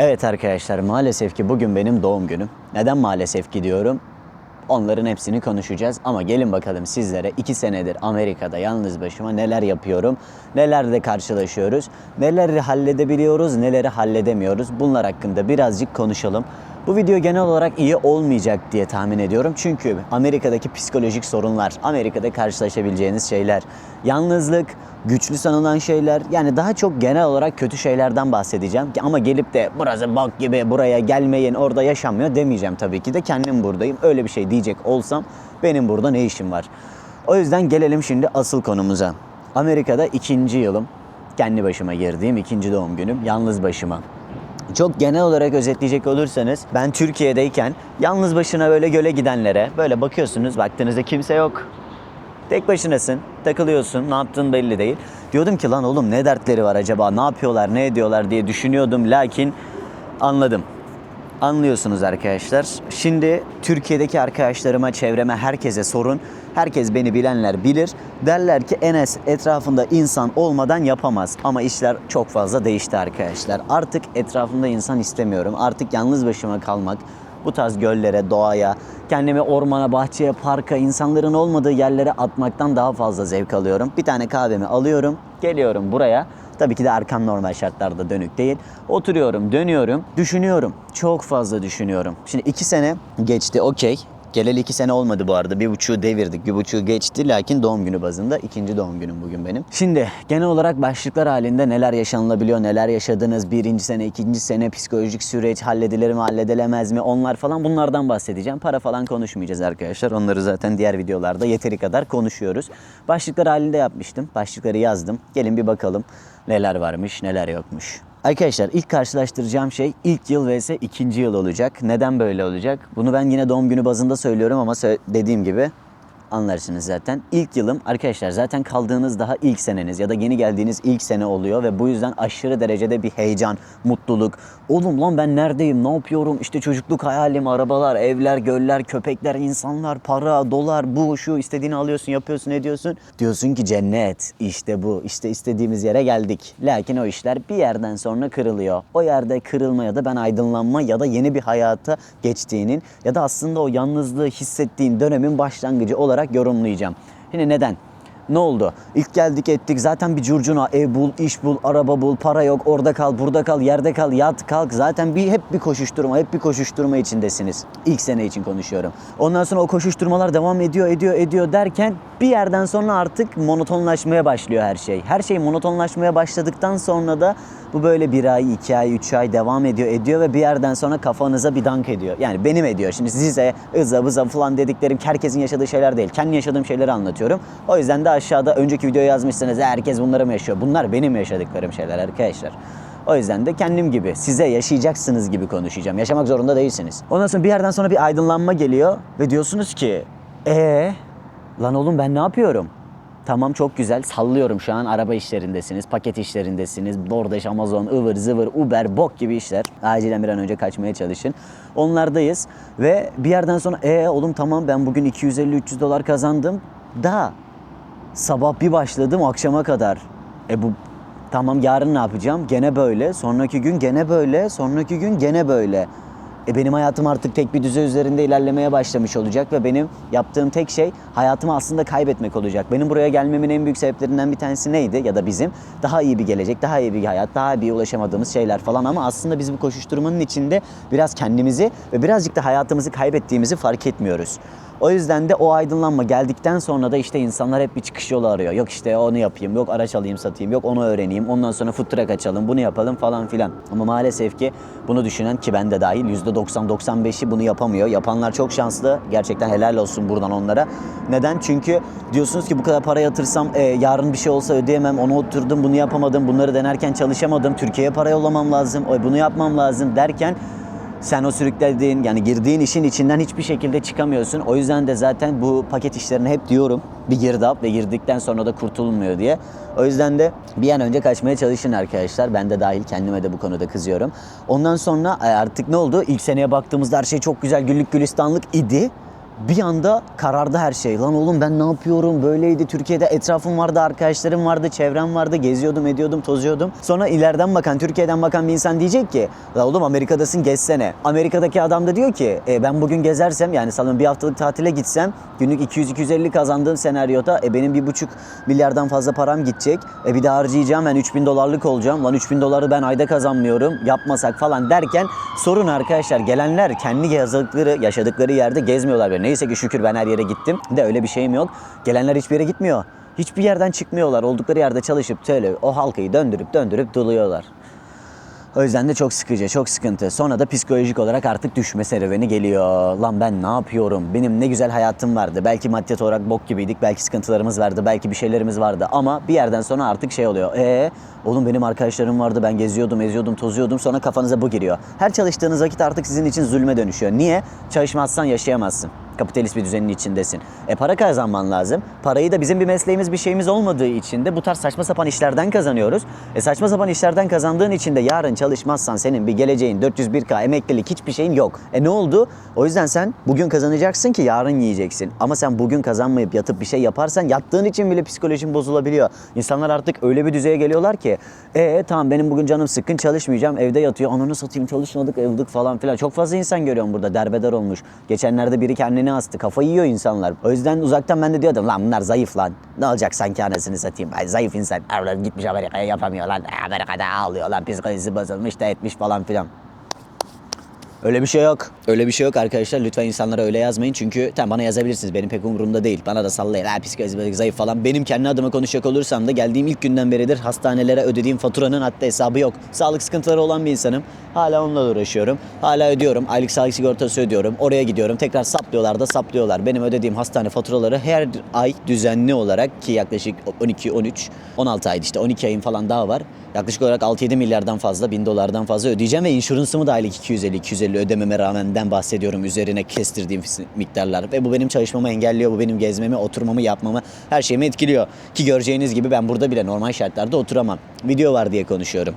Evet arkadaşlar maalesef ki bugün benim doğum günüm. Neden maalesef ki diyorum? Onların hepsini konuşacağız ama gelin bakalım sizlere iki senedir Amerika'da yalnız başıma neler yapıyorum, nelerle karşılaşıyoruz, neleri halledebiliyoruz, neleri halledemiyoruz. Bunlar hakkında birazcık konuşalım. Bu video genel olarak iyi olmayacak diye tahmin ediyorum. Çünkü Amerika'daki psikolojik sorunlar, Amerika'da karşılaşabileceğiniz şeyler, yalnızlık, güçlü sanılan şeyler yani daha çok genel olarak kötü şeylerden bahsedeceğim. Ama gelip de burası bak gibi buraya gelmeyin orada yaşanmıyor demeyeceğim tabii ki de kendim buradayım. Öyle bir şey diyecek olsam benim burada ne işim var? O yüzden gelelim şimdi asıl konumuza. Amerika'da ikinci yılım. Kendi başıma girdiğim ikinci doğum günüm. Yalnız başıma. Çok genel olarak özetleyecek olursanız ben Türkiye'deyken yalnız başına böyle göle gidenlere böyle bakıyorsunuz baktığınızda kimse yok. Tek başınasın, takılıyorsun, ne yaptığın belli değil. Diyordum ki lan oğlum ne dertleri var acaba, ne yapıyorlar, ne ediyorlar diye düşünüyordum. Lakin anladım. Anlıyorsunuz arkadaşlar. Şimdi Türkiye'deki arkadaşlarıma, çevreme, herkese sorun. Herkes beni bilenler bilir. Derler ki Enes etrafında insan olmadan yapamaz. Ama işler çok fazla değişti arkadaşlar. Artık etrafımda insan istemiyorum. Artık yalnız başıma kalmak, bu tarz göllere, doğaya, kendimi ormana, bahçeye, parka, insanların olmadığı yerlere atmaktan daha fazla zevk alıyorum. Bir tane kahvemi alıyorum, geliyorum buraya. Tabii ki de arkam normal şartlarda dönük değil. Oturuyorum, dönüyorum, düşünüyorum. Çok fazla düşünüyorum. Şimdi iki sene geçti, okey. Geleli iki sene olmadı bu arada. Bir buçuğu devirdik, bir buçuğu geçti. Lakin doğum günü bazında ikinci doğum günüm bugün benim. Şimdi genel olarak başlıklar halinde neler yaşanılabiliyor, neler yaşadınız, birinci sene, ikinci sene, psikolojik süreç, halledilir mi, halledilemez mi, onlar falan bunlardan bahsedeceğim. Para falan konuşmayacağız arkadaşlar. Onları zaten diğer videolarda yeteri kadar konuşuyoruz. Başlıklar halinde yapmıştım. Başlıkları yazdım. Gelin bir bakalım neler varmış, neler yokmuş. Arkadaşlar ilk karşılaştıracağım şey ilk yıl vs ikinci yıl olacak. Neden böyle olacak? Bunu ben yine doğum günü bazında söylüyorum ama dediğim gibi anlarsınız zaten. İlk yılım arkadaşlar zaten kaldığınız daha ilk seneniz ya da yeni geldiğiniz ilk sene oluyor ve bu yüzden aşırı derecede bir heyecan, mutluluk. Oğlum lan ben neredeyim, ne yapıyorum? İşte çocukluk hayalim, arabalar, evler, göller, köpekler, insanlar, para, dolar, bu, şu istediğini alıyorsun, yapıyorsun, ediyorsun. Diyorsun ki cennet, işte bu, işte istediğimiz yere geldik. Lakin o işler bir yerden sonra kırılıyor. O yerde kırılma ya da ben aydınlanma ya da yeni bir hayata geçtiğinin ya da aslında o yalnızlığı hissettiğin dönemin başlangıcı olarak yorumlayacağım. Şimdi neden? Ne oldu? İlk geldik ettik zaten bir curcuna ev bul, iş bul, araba bul, para yok, orada kal, burada kal, yerde kal, yat kalk. Zaten bir hep bir koşuşturma, hep bir koşuşturma içindesiniz. İlk sene için konuşuyorum. Ondan sonra o koşuşturmalar devam ediyor, ediyor, ediyor derken bir yerden sonra artık monotonlaşmaya başlıyor her şey. Her şey monotonlaşmaya başladıktan sonra da bu böyle bir ay, iki ay, üç ay devam ediyor, ediyor ve bir yerden sonra kafanıza bir dank ediyor. Yani benim ediyor. Şimdi size ıza bıza falan dediklerim herkesin yaşadığı şeyler değil. Kendi yaşadığım şeyleri anlatıyorum. O yüzden de aşağıda önceki videoyu yazmışsınız. Herkes bunları mı yaşıyor? Bunlar benim yaşadıklarım şeyler arkadaşlar. O yüzden de kendim gibi, size yaşayacaksınız gibi konuşacağım. Yaşamak zorunda değilsiniz. Ondan sonra bir yerden sonra bir aydınlanma geliyor ve diyorsunuz ki, ee, lan oğlum ben ne yapıyorum? Tamam çok güzel. Sallıyorum şu an araba işlerindesiniz, paket işlerindesiniz. DoorDash, Amazon, ıvır zıvır, Uber, bok gibi işler. Acilen bir an önce kaçmaya çalışın. Onlardayız ve bir yerden sonra e oğlum tamam ben bugün 250-300 dolar kazandım. Da sabah bir başladım akşama kadar. E bu tamam yarın ne yapacağım? Gene böyle. Sonraki gün gene böyle. Sonraki gün gene böyle. E benim hayatım artık tek bir düze üzerinde ilerlemeye başlamış olacak ve benim yaptığım tek şey hayatımı aslında kaybetmek olacak. Benim buraya gelmemin en büyük sebeplerinden bir tanesi neydi ya da bizim? Daha iyi bir gelecek, daha iyi bir hayat, daha iyi ulaşamadığımız şeyler falan ama aslında biz bu koşuşturmanın içinde biraz kendimizi ve birazcık da hayatımızı kaybettiğimizi fark etmiyoruz. O yüzden de o aydınlanma geldikten sonra da işte insanlar hep bir çıkış yolu arıyor. Yok işte onu yapayım, yok araç alayım satayım, yok onu öğreneyim, ondan sonra food truck açalım, bunu yapalım falan filan. Ama maalesef ki bunu düşünen ki ben de dahil %90-95'i bunu yapamıyor. Yapanlar çok şanslı. Gerçekten helal olsun buradan onlara. Neden? Çünkü diyorsunuz ki bu kadar para yatırsam e, yarın bir şey olsa ödeyemem, onu oturdum, bunu yapamadım, bunları denerken çalışamadım, Türkiye'ye para yollamam lazım, oy bunu yapmam lazım derken sen o sürüklediğin yani girdiğin işin içinden hiçbir şekilde çıkamıyorsun. O yüzden de zaten bu paket işlerini hep diyorum bir girdap ve girdikten sonra da kurtulmuyor diye. O yüzden de bir an önce kaçmaya çalışın arkadaşlar. Ben de dahil kendime de bu konuda kızıyorum. Ondan sonra e, artık ne oldu? İlk seneye baktığımızda her şey çok güzel güllük gülistanlık idi. Bir anda karardı her şey. Lan oğlum ben ne yapıyorum? Böyleydi. Türkiye'de etrafım vardı, arkadaşlarım vardı, çevrem vardı. Geziyordum, ediyordum, tozuyordum. Sonra ileriden bakan, Türkiye'den bakan bir insan diyecek ki La oğlum Amerika'dasın gezsene. Amerika'daki adam da diyor ki e, ben bugün gezersem yani salon bir haftalık tatile gitsem günlük 200-250 kazandığım senaryoda e, benim bir buçuk milyardan fazla param gidecek. E, bir de harcayacağım ben 3000 dolarlık olacağım. Lan 3000 doları ben ayda kazanmıyorum. Yapmasak falan derken sorun arkadaşlar gelenler kendi yazdıkları, yaşadıkları yerde gezmiyorlar. Böyle. Neyse ki şükür ben her yere gittim. De öyle bir şeyim yok. Gelenler hiçbir yere gitmiyor. Hiçbir yerden çıkmıyorlar. Oldukları yerde çalışıp şöyle o halkayı döndürüp döndürüp doluyorlar. O yüzden de çok sıkıcı, çok sıkıntı. Sonra da psikolojik olarak artık düşme serüveni geliyor. Lan ben ne yapıyorum? Benim ne güzel hayatım vardı. Belki maddiyat olarak bok gibiydik. Belki sıkıntılarımız vardı. Belki bir şeylerimiz vardı. Ama bir yerden sonra artık şey oluyor. Ee, oğlum benim arkadaşlarım vardı. Ben geziyordum, eziyordum, tozuyordum. Sonra kafanıza bu giriyor. Her çalıştığınız vakit artık sizin için zulme dönüşüyor. Niye? Çalışmazsan yaşayamazsın kapitalist bir düzenin içindesin. E para kazanman lazım. Parayı da bizim bir mesleğimiz bir şeyimiz olmadığı için de bu tarz saçma sapan işlerden kazanıyoruz. E saçma sapan işlerden kazandığın için de yarın çalışmazsan senin bir geleceğin 401k emeklilik hiçbir şeyin yok. E ne oldu? O yüzden sen bugün kazanacaksın ki yarın yiyeceksin. Ama sen bugün kazanmayıp yatıp bir şey yaparsan yattığın için bile psikolojin bozulabiliyor. İnsanlar artık öyle bir düzeye geliyorlar ki e tamam benim bugün canım sıkkın çalışmayacağım evde yatıyor. Ananı satayım çalışmadık evdik falan filan. Çok fazla insan görüyorum burada derbeder olmuş. Geçenlerde biri kendini astı. Kafayı yiyor insanlar. O yüzden uzaktan ben de diyordum lan bunlar zayıf lan. Ne olacak sanki anasını satayım. Ay, zayıf insan. Evlat gitmiş Amerika'ya yapamıyor lan. Amerika'da ağlıyor lan. Psikolojisi bozulmuş da etmiş falan filan. Öyle bir şey yok. Öyle bir şey yok arkadaşlar. Lütfen insanlara öyle yazmayın. Çünkü tamam bana yazabilirsiniz. Benim pek umurumda değil. Bana da sallayın. Ha psikolojisi zayıf falan. Benim kendi adıma konuşacak olursam da geldiğim ilk günden beridir hastanelere ödediğim faturanın hatta hesabı yok. Sağlık sıkıntıları olan bir insanım. Hala onunla uğraşıyorum. Hala ödüyorum. Aylık sağlık sigortası ödüyorum. Oraya gidiyorum. Tekrar saplıyorlar da saplıyorlar. Benim ödediğim hastane faturaları her ay düzenli olarak ki yaklaşık 12, 13, 16 aydı işte 12 ayın falan daha var. Yaklaşık olarak 6-7 milyardan fazla, 1000 dolardan fazla ödeyeceğim ve insurance'ımı da aylık 250-250 ödememe ramenden bahsediyorum. Üzerine kestirdiğim miktarlar. Ve bu benim çalışmamı engelliyor, bu benim gezmemi, oturmamı, yapmamı, her şeyimi etkiliyor. Ki göreceğiniz gibi ben burada bile normal şartlarda oturamam. Video var diye konuşuyorum.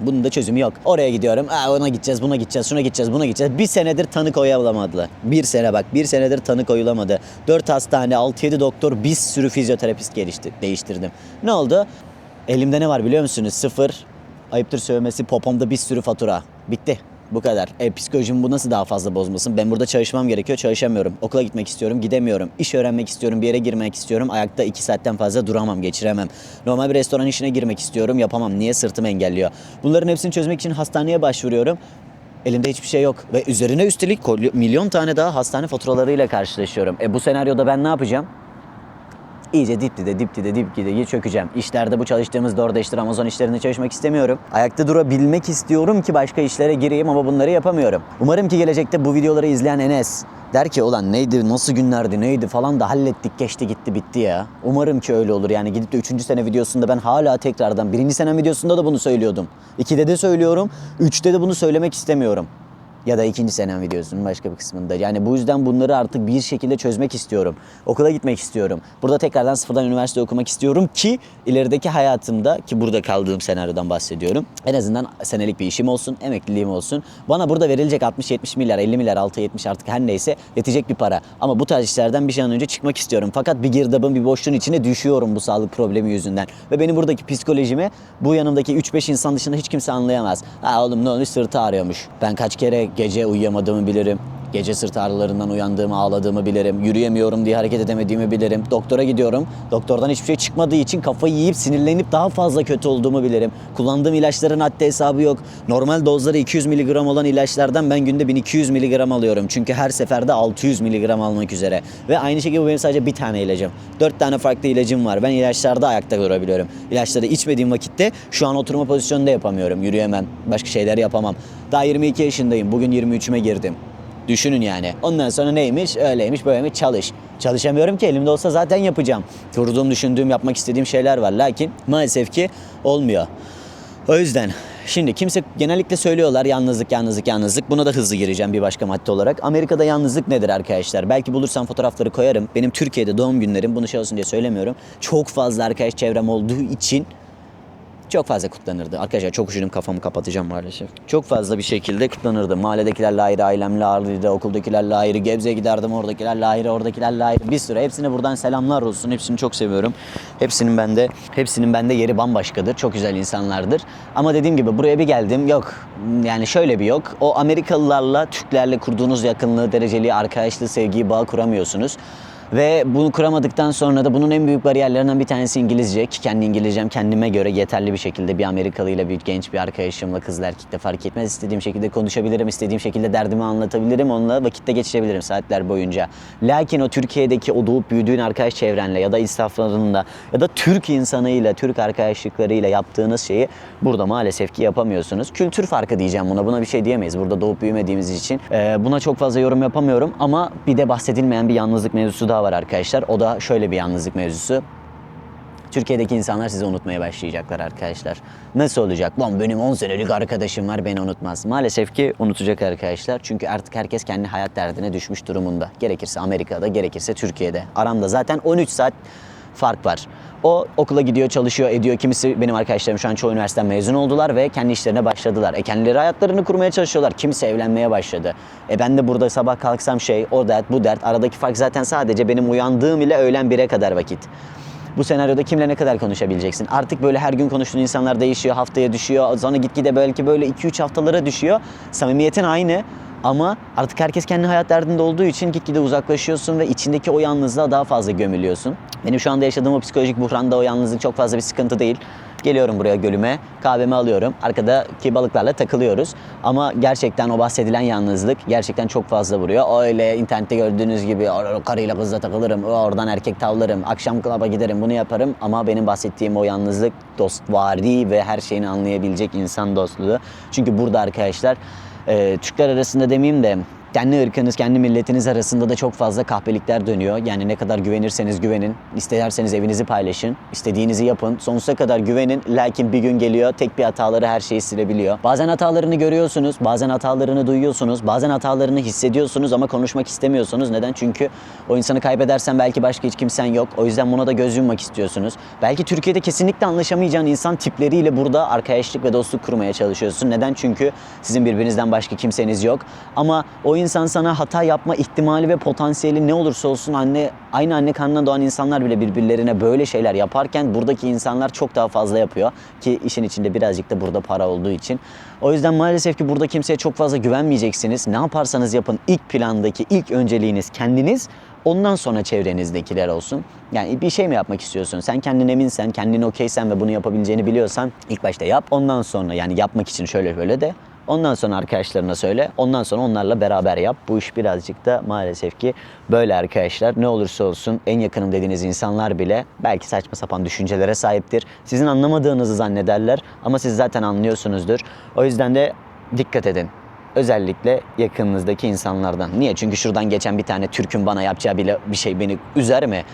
Bunun da çözümü yok. Oraya gidiyorum. Aa, ona gideceğiz, buna gideceğiz, şuna gideceğiz, buna gideceğiz. Bir senedir tanı koyulamadılar. Bir sene bak, bir senedir tanı koyulamadı. Dört hastane, 6-7 doktor, bir sürü fizyoterapist gelişti, değiştirdim. Ne oldu? Elimde ne var biliyor musunuz? Sıfır. Ayıptır söylemesi popomda bir sürü fatura. Bitti. Bu kadar. E, psikolojimi bu nasıl daha fazla bozmasın? Ben burada çalışmam gerekiyor, çalışamıyorum. Okula gitmek istiyorum, gidemiyorum. İş öğrenmek istiyorum, bir yere girmek istiyorum. Ayakta iki saatten fazla duramam, geçiremem. Normal bir restoran işine girmek istiyorum, yapamam. Niye? Sırtım engelliyor. Bunların hepsini çözmek için hastaneye başvuruyorum. Elimde hiçbir şey yok. Ve üzerine üstelik milyon tane daha hastane faturalarıyla karşılaşıyorum. E bu senaryoda ben ne yapacağım? İyice dipti dipti de dip de çökeceğim. İşlerde bu çalıştığımız DoorDash'tir, Amazon işlerinde çalışmak istemiyorum. Ayakta durabilmek istiyorum ki başka işlere gireyim ama bunları yapamıyorum. Umarım ki gelecekte bu videoları izleyen Enes der ki ulan neydi, nasıl günlerdi, neydi falan da hallettik, geçti gitti bitti ya. Umarım ki öyle olur yani gidip de 3. sene videosunda ben hala tekrardan 1. sene videosunda da bunu söylüyordum. 2'de de söylüyorum, 3'te de bunu söylemek istemiyorum ya da ikinci senem videosunun başka bir kısmında. Yani bu yüzden bunları artık bir şekilde çözmek istiyorum. Okula gitmek istiyorum. Burada tekrardan sıfırdan üniversite okumak istiyorum ki ilerideki hayatımda ki burada kaldığım senaryodan bahsediyorum. En azından senelik bir işim olsun, emekliliğim olsun. Bana burada verilecek 60-70 milyar, 50 milyar, 6-70 artık her neyse yetecek bir para. Ama bu tarz işlerden bir şey an önce çıkmak istiyorum. Fakat bir girdabın, bir boşluğun içine düşüyorum bu sağlık problemi yüzünden. Ve benim buradaki psikolojimi bu yanımdaki 3-5 insan dışında hiç kimse anlayamaz. Ha oğlum ne olmuş sırtı ağrıyormuş. Ben kaç kere gece uyuyamadığımı bilirim. Gece sırt ağrılarından uyandığımı, ağladığımı bilirim. Yürüyemiyorum diye hareket edemediğimi bilirim. Doktora gidiyorum. Doktordan hiçbir şey çıkmadığı için kafayı yiyip sinirlenip daha fazla kötü olduğumu bilirim. Kullandığım ilaçların haddi hesabı yok. Normal dozları 200 mg olan ilaçlardan ben günde 1200 mg alıyorum. Çünkü her seferde 600 mg almak üzere. Ve aynı şekilde bu benim sadece bir tane ilacım. 4 tane farklı ilacım var. Ben ilaçlarda ayakta durabiliyorum. İlaçları içmediğim vakitte şu an oturma pozisyonunda yapamıyorum. Yürüyemem. Başka şeyler yapamam. Daha 22 yaşındayım. Bugün 23'üme girdim. Düşünün yani. Ondan sonra neymiş? Öyleymiş, böyleymiş. Çalış. Çalışamıyorum ki elimde olsa zaten yapacağım. Kurduğum, düşündüğüm, yapmak istediğim şeyler var. Lakin maalesef ki olmuyor. O yüzden şimdi kimse genellikle söylüyorlar yalnızlık, yalnızlık, yalnızlık. Buna da hızlı gireceğim bir başka madde olarak. Amerika'da yalnızlık nedir arkadaşlar? Belki bulursam fotoğrafları koyarım. Benim Türkiye'de doğum günlerim, bunu şey olsun diye söylemiyorum. Çok fazla arkadaş çevrem olduğu için çok fazla kutlanırdı. Arkadaşlar çok üşüdüm kafamı kapatacağım maalesef. Çok fazla bir şekilde kutlanırdı. Mahalledekilerle ayrı, ailemle ayrıydı, okuldakilerle ayrı, Gebze'ye giderdim oradakilerle ayrı, oradakilerle ayrı. Bir sürü hepsine buradan selamlar olsun. Hepsini çok seviyorum. Hepsinin bende hepsinin bende yeri bambaşkadır. Çok güzel insanlardır. Ama dediğim gibi buraya bir geldim. Yok. Yani şöyle bir yok. O Amerikalılarla, Türklerle kurduğunuz yakınlığı, dereceliği, arkadaşlığı, sevgiyi, bağ kuramıyorsunuz. Ve bunu kuramadıktan sonra da bunun en büyük bariyerlerinden bir tanesi İngilizce ki kendi İngilizcem kendime göre yeterli bir şekilde bir Amerikalı ile bir genç bir arkadaşımla kızla erkekle fark etmez. istediğim şekilde konuşabilirim, istediğim şekilde derdimi anlatabilirim, onunla vakitte geçirebilirim saatler boyunca. Lakin o Türkiye'deki o doğup büyüdüğün arkadaş çevrenle ya da israflarında ya da Türk insanıyla, Türk arkadaşlıklarıyla yaptığınız şeyi burada maalesef ki yapamıyorsunuz. Kültür farkı diyeceğim buna, buna bir şey diyemeyiz burada doğup büyümediğimiz için. Ee, buna çok fazla yorum yapamıyorum ama bir de bahsedilmeyen bir yalnızlık mevzusu daha var arkadaşlar. O da şöyle bir yalnızlık mevzusu. Türkiye'deki insanlar sizi unutmaya başlayacaklar arkadaşlar. Nasıl olacak? Lan benim 10 senelik arkadaşım var beni unutmaz. Maalesef ki unutacak arkadaşlar. Çünkü artık herkes kendi hayat derdine düşmüş durumunda. Gerekirse Amerika'da, gerekirse Türkiye'de. Aramda zaten 13 saat fark var. O okula gidiyor, çalışıyor, ediyor. Kimisi benim arkadaşlarım şu an çoğu üniversiteden mezun oldular ve kendi işlerine başladılar. E kendileri hayatlarını kurmaya çalışıyorlar. Kimisi evlenmeye başladı. E ben de burada sabah kalksam şey, o dert, bu dert. Aradaki fark zaten sadece benim uyandığım ile öğlen 1'e kadar vakit. Bu senaryoda kimle ne kadar konuşabileceksin? Artık böyle her gün konuştuğun insanlar değişiyor, haftaya düşüyor. Sonra gitgide belki böyle 2-3 haftalara düşüyor. Samimiyetin aynı ama artık herkes kendi hayat derdinde olduğu için gitgide uzaklaşıyorsun ve içindeki o yalnızlığa daha fazla gömülüyorsun. Benim şu anda yaşadığım o psikolojik buhranda o yalnızlık çok fazla bir sıkıntı değil. Geliyorum buraya gölüme, kahvemi alıyorum. Arkadaki balıklarla takılıyoruz. Ama gerçekten o bahsedilen yalnızlık gerçekten çok fazla vuruyor. Öyle internette gördüğünüz gibi "Or- karıyla kızla takılırım, oradan erkek tavlarım, akşam klaba giderim, bunu yaparım. Ama benim bahsettiğim o yalnızlık dostvari ve her şeyini anlayabilecek insan dostluğu. Çünkü burada arkadaşlar e, Türkler arasında demeyeyim de kendi ırkınız, kendi milletiniz arasında da çok fazla kahpelikler dönüyor. Yani ne kadar güvenirseniz güvenin, isterseniz evinizi paylaşın, istediğinizi yapın, sonsuza kadar güvenin. Lakin bir gün geliyor, tek bir hataları her şeyi silebiliyor. Bazen hatalarını görüyorsunuz, bazen hatalarını duyuyorsunuz, bazen hatalarını hissediyorsunuz ama konuşmak istemiyorsunuz. Neden? Çünkü o insanı kaybedersen belki başka hiç kimsen yok. O yüzden buna da göz yummak istiyorsunuz. Belki Türkiye'de kesinlikle anlaşamayacağın insan tipleriyle burada arkadaşlık ve dostluk kurmaya çalışıyorsun. Neden? Çünkü sizin birbirinizden başka kimseniz yok. Ama o insan sana hata yapma ihtimali ve potansiyeli ne olursa olsun anne aynı anne karnına doğan insanlar bile birbirlerine böyle şeyler yaparken buradaki insanlar çok daha fazla yapıyor ki işin içinde birazcık da burada para olduğu için. O yüzden maalesef ki burada kimseye çok fazla güvenmeyeceksiniz. Ne yaparsanız yapın ilk plandaki ilk önceliğiniz kendiniz. Ondan sonra çevrenizdekiler olsun. Yani bir şey mi yapmak istiyorsun? Sen kendin eminsen, kendin okeysen ve bunu yapabileceğini biliyorsan ilk başta yap. Ondan sonra yani yapmak için şöyle böyle de Ondan sonra arkadaşlarına söyle. Ondan sonra onlarla beraber yap. Bu iş birazcık da maalesef ki böyle arkadaşlar. Ne olursa olsun en yakınım dediğiniz insanlar bile belki saçma sapan düşüncelere sahiptir. Sizin anlamadığınızı zannederler ama siz zaten anlıyorsunuzdur. O yüzden de dikkat edin. Özellikle yakınınızdaki insanlardan. Niye? Çünkü şuradan geçen bir tane Türk'ün bana yapacağı bile bir şey beni üzer mi?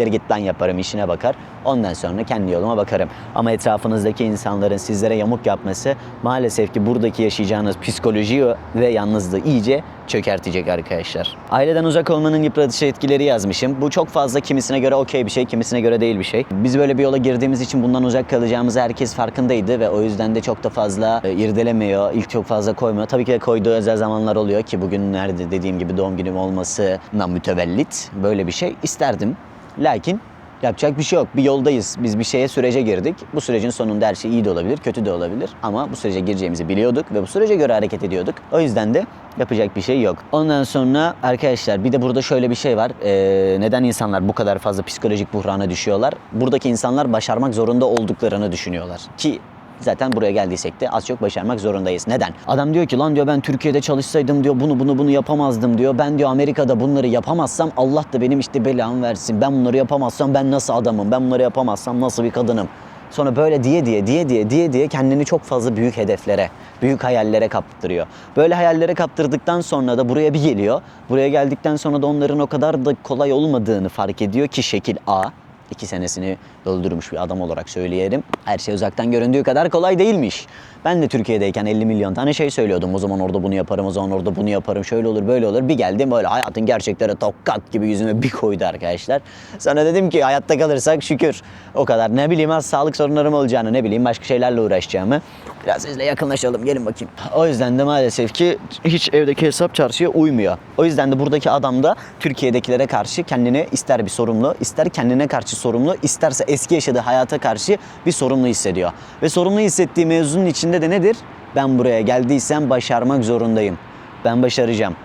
Ya git lan yaparım işine bakar. Ondan sonra kendi yoluma bakarım. Ama etrafınızdaki insanların sizlere yamuk yapması maalesef ki buradaki yaşayacağınız psikolojiyi ve yalnızlığı iyice çökertecek arkadaşlar. Aileden uzak olmanın yıpratıcı etkileri yazmışım. Bu çok fazla kimisine göre okey bir şey, kimisine göre değil bir şey. Biz böyle bir yola girdiğimiz için bundan uzak kalacağımızı herkes farkındaydı ve o yüzden de çok da fazla e, irdelemiyor, ilk çok fazla koymuyor. Tabii ki de koyduğu özel zamanlar oluyor ki bugün nerede dediğim gibi doğum günüm olmasına mütevellit böyle bir şey isterdim. Lakin Yapacak bir şey yok. Bir yoldayız. Biz bir şeye sürece girdik. Bu sürecin sonunda her şey iyi de olabilir, kötü de olabilir. Ama bu sürece gireceğimizi biliyorduk ve bu sürece göre hareket ediyorduk. O yüzden de yapacak bir şey yok. Ondan sonra arkadaşlar bir de burada şöyle bir şey var. Ee, neden insanlar bu kadar fazla psikolojik buhrana düşüyorlar? Buradaki insanlar başarmak zorunda olduklarını düşünüyorlar. Ki Zaten buraya geldiysek de az çok başarmak zorundayız. Neden? Adam diyor ki lan diyor ben Türkiye'de çalışsaydım diyor bunu bunu bunu yapamazdım diyor. Ben diyor Amerika'da bunları yapamazsam Allah da benim işte belamı versin. Ben bunları yapamazsam ben nasıl adamım? Ben bunları yapamazsam nasıl bir kadınım? Sonra böyle diye diye diye diye diye diye kendini çok fazla büyük hedeflere, büyük hayallere kaptırıyor. Böyle hayallere kaptırdıktan sonra da buraya bir geliyor. Buraya geldikten sonra da onların o kadar da kolay olmadığını fark ediyor ki şekil A. İki senesini doldurmuş bir adam olarak söyleyelim. Her şey uzaktan göründüğü kadar kolay değilmiş. Ben de Türkiye'deyken 50 milyon tane şey söylüyordum. O zaman orada bunu yaparım, o zaman orada bunu yaparım. Şöyle olur, böyle olur. Bir geldim böyle hayatın gerçekleri tokat gibi yüzüme bir koydu arkadaşlar. Sonra dedim ki hayatta kalırsak şükür. O kadar. Ne bileyim az sağlık sorunlarım olacağını, ne bileyim başka şeylerle uğraşacağımı. Biraz sizle yakınlaşalım. Gelin bakayım. O yüzden de maalesef ki hiç evdeki hesap çarşıya uymuyor. O yüzden de buradaki adam da Türkiye'dekilere karşı kendini ister bir sorumlu, ister kendine karşı sorumlu, isterse eski yaşadığı hayata karşı bir sorumlu hissediyor. Ve sorumlu hissettiği mevzunun içinde de nedir? Ben buraya geldiysem başarmak zorundayım. Ben başaracağım.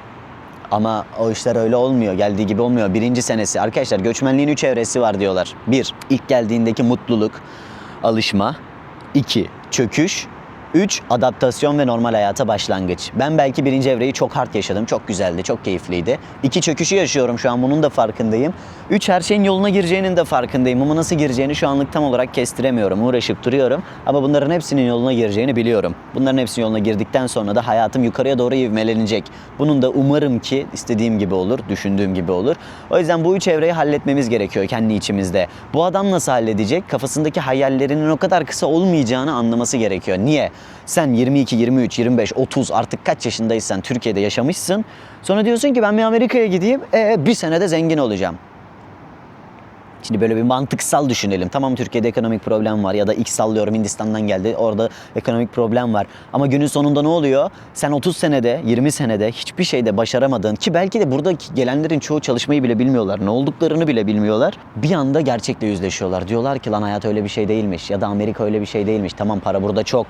Ama o işler öyle olmuyor. Geldiği gibi olmuyor. Birinci senesi. Arkadaşlar göçmenliğin üç evresi var diyorlar. Bir, ilk geldiğindeki mutluluk, alışma. iki çöküş. 3. Adaptasyon ve normal hayata başlangıç. Ben belki birinci evreyi çok hard yaşadım. Çok güzeldi, çok keyifliydi. 2. Çöküşü yaşıyorum şu an bunun da farkındayım. 3. Her şeyin yoluna gireceğinin de farkındayım. Ama nasıl gireceğini şu anlık tam olarak kestiremiyorum. Uğraşıp duruyorum. Ama bunların hepsinin yoluna gireceğini biliyorum. Bunların hepsinin yoluna girdikten sonra da hayatım yukarıya doğru ivmelenecek. Bunun da umarım ki istediğim gibi olur, düşündüğüm gibi olur. O yüzden bu üç evreyi halletmemiz gerekiyor kendi içimizde. Bu adam nasıl halledecek? Kafasındaki hayallerinin o kadar kısa olmayacağını anlaması gerekiyor. Niye? Sen 22, 23, 25, 30 artık kaç yaşındaysan Türkiye'de yaşamışsın. Sonra diyorsun ki ben bir Amerika'ya gideyim. E, bir senede zengin olacağım. Şimdi böyle bir mantıksal düşünelim. Tamam Türkiye'de ekonomik problem var ya da X sallıyorum Hindistan'dan geldi. Orada ekonomik problem var. Ama günün sonunda ne oluyor? Sen 30 senede, 20 senede hiçbir şeyde başaramadığın ki belki de buradaki gelenlerin çoğu çalışmayı bile bilmiyorlar. Ne olduklarını bile bilmiyorlar. Bir anda gerçekle yüzleşiyorlar. Diyorlar ki lan hayat öyle bir şey değilmiş ya da Amerika öyle bir şey değilmiş. Tamam para burada çok.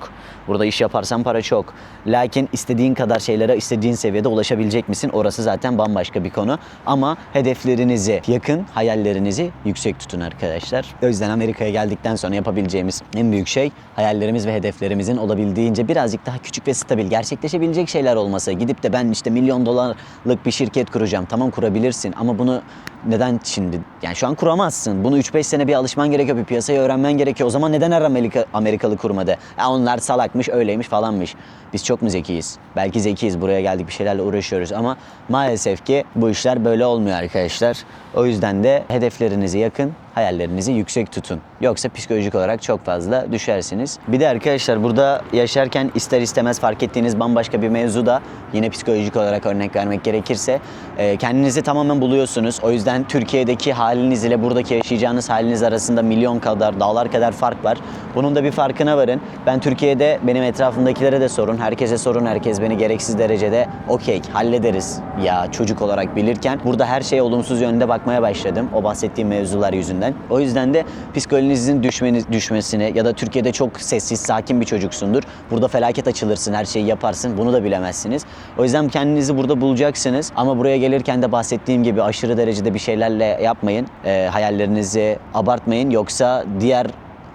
Burada iş yaparsan para çok. Lakin istediğin kadar şeylere istediğin seviyede ulaşabilecek misin? Orası zaten bambaşka bir konu. Ama hedeflerinizi yakın, hayallerinizi yüksek tutun arkadaşlar. O yüzden Amerika'ya geldikten sonra yapabileceğimiz en büyük şey hayallerimiz ve hedeflerimizin olabildiğince birazcık daha küçük ve stabil, gerçekleşebilecek şeyler olması. Gidip de ben işte milyon dolarlık bir şirket kuracağım. Tamam kurabilirsin ama bunu neden şimdi? Yani şu an kuramazsın. Bunu 3-5 sene bir alışman gerekiyor, bir piyasayı öğrenmen gerekiyor. O zaman neden her Amerika, Amerikalı kurmadı? Ya onlar salakmış, öyleymiş falanmış. Biz çok mu zekiyiz? Belki zekiyiz. Buraya geldik bir şeylerle uğraşıyoruz ama maalesef ki bu işler böyle olmuyor arkadaşlar. O yüzden de hedeflerinizi yakın, hayallerinizi yüksek tutun. Yoksa psikolojik olarak çok fazla düşersiniz. Bir de arkadaşlar burada yaşarken ister istemez fark ettiğiniz bambaşka bir mevzu da yine psikolojik olarak örnek vermek gerekirse e, kendinizi tamamen buluyorsunuz. O yüzden Türkiye'deki haliniz ile buradaki yaşayacağınız haliniz arasında milyon kadar, dağlar kadar fark var. Bunun da bir farkına varın. Ben Türkiye'de benim etrafımdakilere de sorun, herkese sorun, herkes beni gereksiz derecede okey hallederiz ya çocuk olarak bilirken burada her şeye olumsuz yönde bakmaya başladım o bahsettiğim mevzular yüzünden. O yüzden de psikolojinizin düşmeniz, düşmesini ya da Türkiye'de çok sessiz, sakin bir çocuksundur. Burada felaket açılırsın, her şeyi yaparsın. Bunu da bilemezsiniz. O yüzden kendinizi burada bulacaksınız. Ama buraya gelirken de bahsettiğim gibi aşırı derecede bir şeylerle yapmayın. Ee, hayallerinizi abartmayın. Yoksa diğer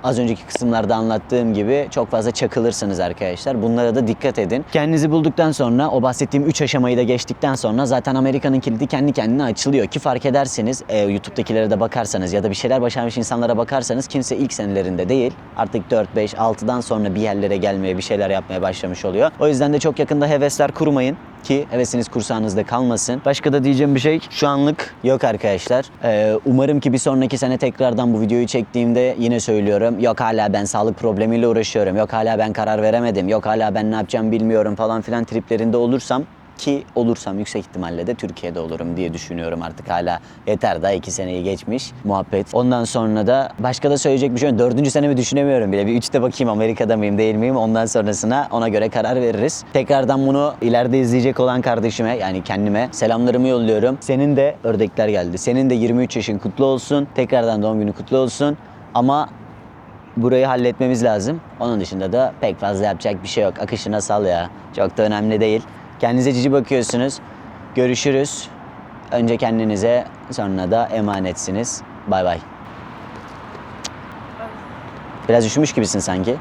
Az önceki kısımlarda anlattığım gibi çok fazla çakılırsınız arkadaşlar. Bunlara da dikkat edin. Kendinizi bulduktan sonra o bahsettiğim 3 aşamayı da geçtikten sonra zaten Amerika'nın kilidi kendi kendine açılıyor. Ki fark ederseniz e, YouTube'dakilere de bakarsanız ya da bir şeyler başarmış insanlara bakarsanız kimse ilk senelerinde değil. Artık 4, 5, 6'dan sonra bir yerlere gelmeye, bir şeyler yapmaya başlamış oluyor. O yüzden de çok yakında hevesler kurmayın ki hevesiniz kursağınızda kalmasın. Başka da diyeceğim bir şey şu anlık yok arkadaşlar. Ee, umarım ki bir sonraki sene tekrardan bu videoyu çektiğimde yine söylüyorum. Yok hala ben sağlık problemiyle uğraşıyorum. Yok hala ben karar veremedim. Yok hala ben ne yapacağım bilmiyorum falan filan triplerinde olursam ki olursam yüksek ihtimalle de Türkiye'de olurum diye düşünüyorum artık hala. Yeter daha iki seneyi geçmiş muhabbet. Ondan sonra da başka da söyleyecek bir şey yok. Dördüncü senemi düşünemiyorum bile. Bir üçte bakayım Amerika'da mıyım değil miyim? Ondan sonrasına ona göre karar veririz. Tekrardan bunu ileride izleyecek olan kardeşime yani kendime selamlarımı yolluyorum. Senin de ördekler geldi. Senin de 23 yaşın kutlu olsun. Tekrardan doğum günü kutlu olsun. Ama burayı halletmemiz lazım. Onun dışında da pek fazla yapacak bir şey yok. Akışına sal ya. Çok da önemli değil. Kendinize cici bakıyorsunuz. Görüşürüz. Önce kendinize sonra da emanetsiniz. Bay bay. Biraz üşümüş gibisin sanki.